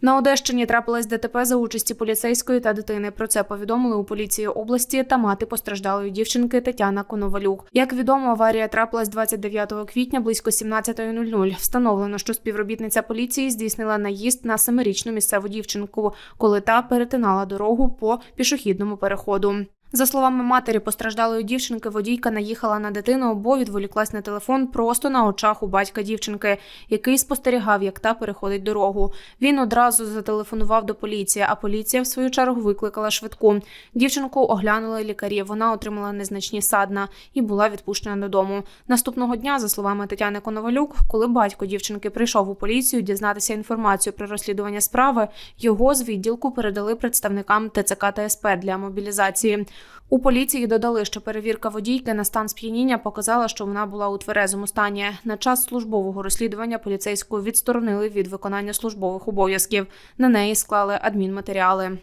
На Одещині трапилась ДТП за участі поліцейської та дитини. Про це повідомили у поліції області та мати постраждалої дівчинки Тетяна Коновалюк. Як відомо, аварія трапилась 29 квітня близько 17.00. Встановлено, що співробітниця поліції здійснила наїзд на семирічну місцеву дівчинку, коли та перетинала дорогу по пішохідному переходу. За словами матері постраждалої дівчинки, водійка наїхала на дитину, бо відволіклась на телефон просто на очах у батька дівчинки, який спостерігав, як та переходить дорогу. Він одразу зателефонував до поліції, а поліція в свою чергу викликала швидку. Дівчинку оглянули лікарі. Вона отримала незначні садна і була відпущена додому. Наступного дня, за словами Тетяни Коновалюк, коли батько дівчинки прийшов у поліцію дізнатися інформацію про розслідування справи, його з відділку передали представникам ТЦК та СП для мобілізації. У поліції додали, що перевірка водійки на стан сп'яніння показала, що вона була у тверезому стані. На час службового розслідування поліцейську відсторонили від виконання службових обов'язків. На неї склали адмінматеріали.